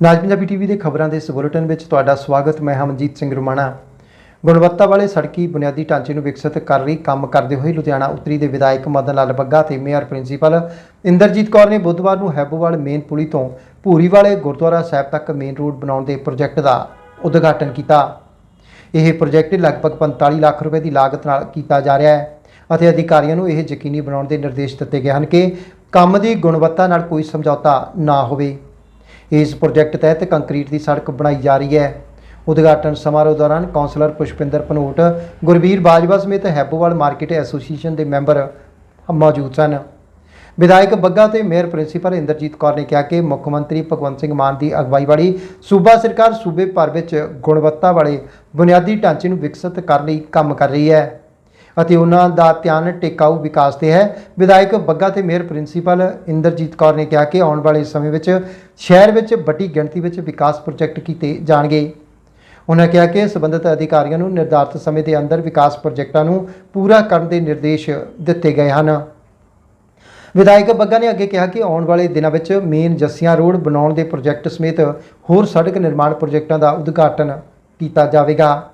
ਨਾਜ Punjabi TV ਦੇ ਖਬਰਾਂ ਦੇ ਇਸ ਬੁਲੇਟਿਨ ਵਿੱਚ ਤੁਹਾਡਾ ਸਵਾਗਤ, ਮੈਂ ਹਮਨਜੀਤ ਸਿੰਘ ਰੁਮਾਣਾ। ਗੁਣਵੱਤਾ ਵਾਲੇ ਸੜਕੀ ਬੁਨਿਆਦੀ ਢਾਂਚੇ ਨੂੰ ਵਿਕਸਿਤ ਕਰ ਰਹੀ ਕੰਮ ਕਰਦੇ ਹੋਏ ਲੁਧਿਆਣਾ ਉੱਤਰੀ ਦੇ ਵਿਧਾਇਕ ਮਦਨ ਲਾਲ ਬੱਗਾ ਤੇ ਮੇਅਰ ਪ੍ਰਿੰਸੀਪਲ ਇੰਦਰਜੀਤ ਕੌਰ ਨੇ ਬੁੱਧਵਾਰ ਨੂੰ ਹੈਬੋਵਾਲ ਮੇਨ ਪੁਲੀ ਤੋਂ ਭੂਰੀ ਵਾਲੇ ਗੁਰਦੁਆਰਾ ਸਾਹਿਬ ਤੱਕ ਮੇਨ ਰੋਡ ਬਣਾਉਣ ਦੇ ਪ੍ਰੋਜੈਕਟ ਦਾ ਉਦਘਾਟਨ ਕੀਤਾ। ਇਹ ਪ੍ਰੋਜੈਕਟ ਲਗਭਗ 45 ਲੱਖ ਰੁਪਏ ਦੀ ਲਾਗਤ ਨਾਲ ਕੀਤਾ ਜਾ ਰਿਹਾ ਹੈ ਅਤੇ ਅਧਿਕਾਰੀਆਂ ਨੂੰ ਇਹ ਯਕੀਨੀ ਬਣਾਉਣ ਦੇ ਨਿਰਦੇਸ਼ ਦਿੱਤੇ ਗਏ ਹਨ ਕਿ ਕੰਮ ਦੀ ਗੁਣਵੱਤਾ ਨਾਲ ਕੋਈ ਸਮਝੌਤਾ ਨਾ ਹੋਵੇ। ਇਸ ਪ੍ਰੋਜੈਕਟ ਤਹਿਤ ਕੰਕਰੀਟ ਦੀ ਸੜਕ ਬਣਾਈ ਜਾ ਰਹੀ ਹੈ। ਉਦਘਾਟਨ ਸਮਾਰੋਹ ਦੌਰਾਨ ਕੌਂਸਲਰ ਪੁਸ਼ਪਿੰਦਰ ਪਨੋਟ ਗੁਰਵੀਰ ਬਾਜਵਾ ਸਮੇਤ ਹੈਬੋਵਾਲ ਮਾਰਕੀਟ ਐਸੋਸੀਏਸ਼ਨ ਦੇ ਮੈਂਬਰ ਮੌਜੂਦ ਸਨ। ਵਿਧਾਇਕ ਬੱਗਾ ਤੇ ਮੇਅਰ ਪ੍ਰਿੰਸੀਪਲ ਇੰਦਰਜੀਤ ਕੌਰ ਨੇ ਕਿਹਾ ਕਿ ਮੁੱਖ ਮੰਤਰੀ ਭਗਵੰਤ ਸਿੰਘ ਮਾਨ ਦੀ ਅਗਵਾਈ ਵਾਲੀ ਸੂਬਾ ਸਰਕਾਰ ਸੂਬੇ ਭਰ ਵਿੱਚ ਗੁਣਵੱਤਾ ਵਾਲੇ ਬੁਨਿਆਦੀ ਢਾਂਚੇ ਨੂੰ ਵਿਕਸਿਤ ਕਰਨ ਲਈ ਕੰਮ ਕਰ ਰਹੀ ਹੈ। ਅਤੇ ਉਹਨਾਂ ਦਾ ਧਿਆਨ ਟਿਕਾਊ ਵਿਕਾਸ ਤੇ ਹੈ। ਵਿਧਾਇਕ ਬੱਗਾ ਤੇ ਮੇਅਰ ਪ੍ਰਿੰਸੀਪਲ ਇੰਦਰਜੀਤ ਕੌਰ ਨੇ ਕਿਹਾ ਕਿ ਆਉਣ ਵਾਲੇ ਸਮੇਂ ਵਿੱਚ ਸ਼ਹਿਰ ਵਿੱਚ ਵੱਡੀ ਗਿਣਤੀ ਵਿੱਚ ਵਿਕਾਸ ਪ੍ਰੋਜੈਕਟ ਕੀਤੇ ਜਾਣਗੇ। ਉਹਨਾਂ ਕਿਹਾ ਕਿ ਸੰਬੰਧਿਤ ਅਧਿਕਾਰੀਆਂ ਨੂੰ ਨਿਰਧਾਰਤ ਸਮੇਂ ਦੇ ਅੰਦਰ ਵਿਕਾਸ ਪ੍ਰੋਜੈਕਟਾਂ ਨੂੰ ਪੂਰਾ ਕਰਨ ਦੇ ਨਿਰਦੇਸ਼ ਦਿੱਤੇ ਗਏ ਹਨ। ਵਿਧਾਇਕ ਬੱਗਾ ਨੇ ਅੱਗੇ ਕਿਹਾ ਕਿ ਆਉਣ ਵਾਲੇ ਦਿਨਾਂ ਵਿੱਚ ਮੇਨ ਜੱਸੀਆਂ ਰੋਡ ਬਣਾਉਣ ਦੇ ਪ੍ਰੋਜੈਕਟ ਸਮੇਤ ਹੋਰ ਸੜਕ ਨਿਰਮਾਣ ਪ੍ਰੋਜੈਕਟਾਂ ਦਾ ਉਦਘਾਟਨ ਕੀਤਾ ਜਾਵੇਗਾ।